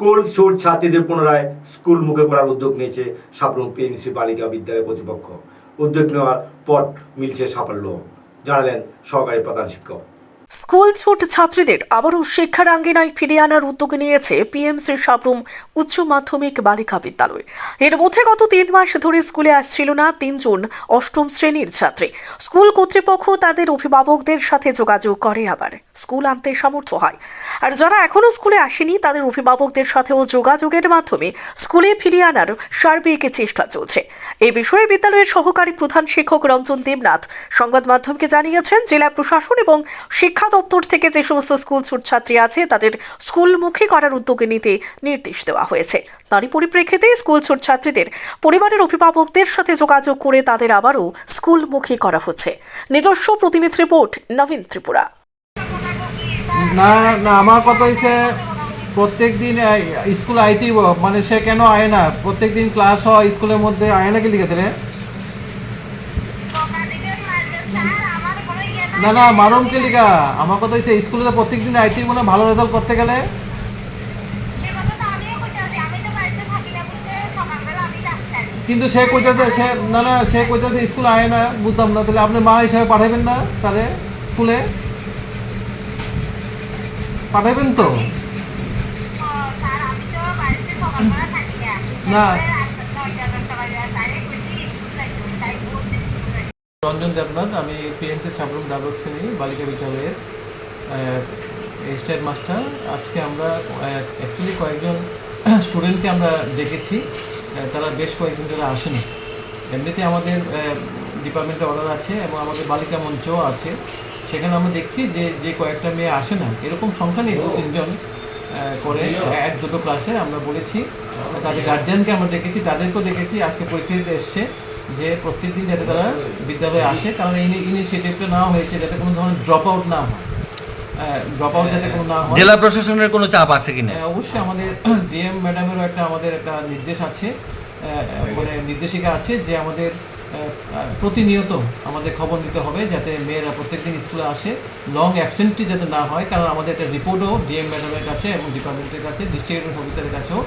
School শোর ছাত্রীদের পুনরায় স্কুল মুখে করার উদ্যোগ নিয়েছে সাবরুম পিএমসি বালিকা বিদ্যালয় কর্তৃপক্ষ। উদ্যোগ নেওয়ার পর মিলছে সাফল্য, জানালেন সহকারী প্রধান শিক্ষক। স্কুল ছুট ছাত্রীদের আবারও শিক্ষার আঙ্গিনায় ফিরিয়ে আনার উদ্যোগ নিয়েছে পিএমসি সাবরুম উচ্চ মাধ্যমিক বালিকা বিদ্যালয়। এর মধ্যে গত তিন মাস ধরে স্কুলে আসছিল না তিনজন অষ্টম শ্রেণির ছাত্রী। স্কুল কর্তৃপক্ষ তাদের অভিভাবকদের সাথে যোগাযোগ করে আবার। স্কুল আনতে সামর্থ্য হয়। আর যারা এখনও স্কুলে আসেনি, তাদের অভিভাবকদের সাথেও যোগাযোগের মাধ্যমে স্কুলে ফিরিয়ে আনার সার্বিক চেষ্টা চলছে। এ বিষয়ে বিদ্যালয়ের সহকারী প্রধান শিক্ষক রঞ্জন দেবনাথ সংবাদ মাধ্যমকে জানিয়েছেন, জেলা প্রশাসন এবং শিক্ষা দপ্তর থেকে যে সমস্ত স্কুল ছাত্রী আছে, তাদের স্কুলমুখী করার উদ্যোগে নিতে নির্দেশ দেওয়া হয়েছে। তারই পরিপ্রেক্ষিতে স্কুল ছাত্রীদের, পরিবারের অভিভাবকদের সাথে যোগাযোগ করে তাদের আবারও স্কুলমুখী করা হচ্ছে। নিজস্ব প্রতিনিধি রিপোর্ট, নবীন ত্রিপুরা। না না, আমার কথা হয়েছে প্রত্যেক দিন স্কুল আইতেই মানে সে কেন আয় না? প্রত্যেক দিন ক্লাস হয়, স্কুলের মধ্যে আয় না কি লিখে দিলে? না না মারুম কে লিখা আমার কথা হয়েছে স্কুলে তো প্রত্যেক দিন আইতেই মনে ভালো রেজাল্ট করতে গেলে। কিন্তু সে কইতেছে সে না না সে কইতেছে স্কুল আয় না বুঝতাম না তাহলে আপনি মা হিসাবে পাঠাবেন না তাহলে স্কুলে? পাঠাবেন তো? না। রঞ্জন দেবনাথ, আমি পিএমসি সাবরুম দ্বাদশ শ্রেণি, বালিকা বিদ্যালয়ের স্টেট মাস্টার আজকে আমরা অ্যাকচুয়ালি কয়েকজন স্টুডেন্টকে আমরা দেখেছি তারা বেশ কয়েকদিন ধরে আসেনি। এমনিতে আমাদের ডিপার্টমেন্টে অর্ডার আছে এবং আমাদের বালিকা মঞ্চও আছে। সেখানে আমরা দেখছি যে যে কয়েকটা মেয়ে আসে না, এরকম সংখ্যা নেই, দু তিনজন করে এক দুটো ক্লাসে আমরা বলেছি। তাদের গার্জিয়ানকে আমরা দেখেছি, তাদেরকেও দেখেছি, আজকে পরীক্ষা দিতে এসছে। যে প্রত্যেকদিন যাতে তারা বিদ্যালয়ে আসে কারণ এই ইনিশিয়েটিভটা নেওয়া হয়েছে যাতে কোনো ধরনের ড্রপ আউট না হয়। ড্রপ আউট যাতে কোনো না হয়। জেলা প্রশাসনের কোনো চাপ আছে কিনা হ্যাঁ, অবশ্যই আমাদের ডিএম ম্যাডামেরও একটা আমাদের একটা নির্দেশ আছে মানে নির্দেশিকা আছে যে আমাদের প্রতিনিয়ত আমাদের খবর নিতে হবে যাতে মেয়েরা প্রত্যেকদিন স্কুলে আসে লং অ্যাবসেন্টটি যাতে না হয় কারণ আমাদের একটা রিপোর্টও ডিএম ম্যাডামের কাছে এবং ডিপার্টমেন্টের কাছে ডিস্ট্রিক্ট অফিসারের কাছেও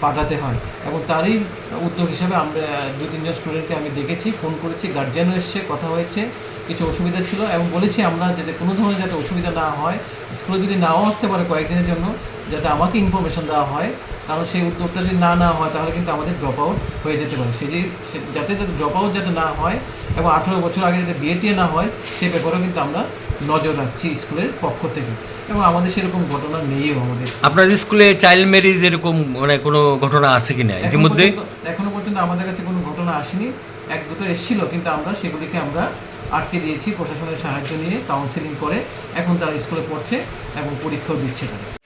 পাঠাতে হয়। এবং তারই উদ্যোগ হিসাবে আমরা দু তিনজন স্টুডেন্টকে আমি দেখেছি ফোন করেছি গার্জিয়ানও এসছে, কথা হয়েছে, কিছু অসুবিধা ছিল এবং বলেছি আমরা যাতে কোনো ধরনের যাতে অসুবিধা না হয় স্কুলে যদি নাও আসতে পারে কয়েকদিনের জন্য, যাতে আমাকে ইনফরমেশন দেওয়া হয়, কারণ সেই উদ্যোগটা যদি না না হয়, তাহলে কিন্তু আমাদের ড্রপ আউট হয়ে যেতে পারে। সেই যে সে- যাতে ড্রপ আউট যাতে না হয় এবং আঠেরো বছর আগে যাতে বিএটিএ না হয়, সে ব্যাপারেও কিন্তু আমরা নজর রাখছি স্কুলের পক্ষ থেকে। এবং আমাদের সেরকম ঘটনা নেইও আমাদের। আপনার স্কুলে চাইল্ড ম্যারেজ এরকম মানে কোনো ঘটনা আছে কি না ইতিমধ্যে? এখনও পর্যন্ত আমাদের কাছে কোনো ঘটনা আসেনি। এক দুটো এসেছিল কিন্তু আমরা সেগুলিকে আমরা আটকে দিয়েছি প্রশাসনের সাহায্য নিয়ে কাউন্সিলিং করে। এখন তারা স্কুলে পড়ছে এবং পরীক্ষাও দিচ্ছে তারা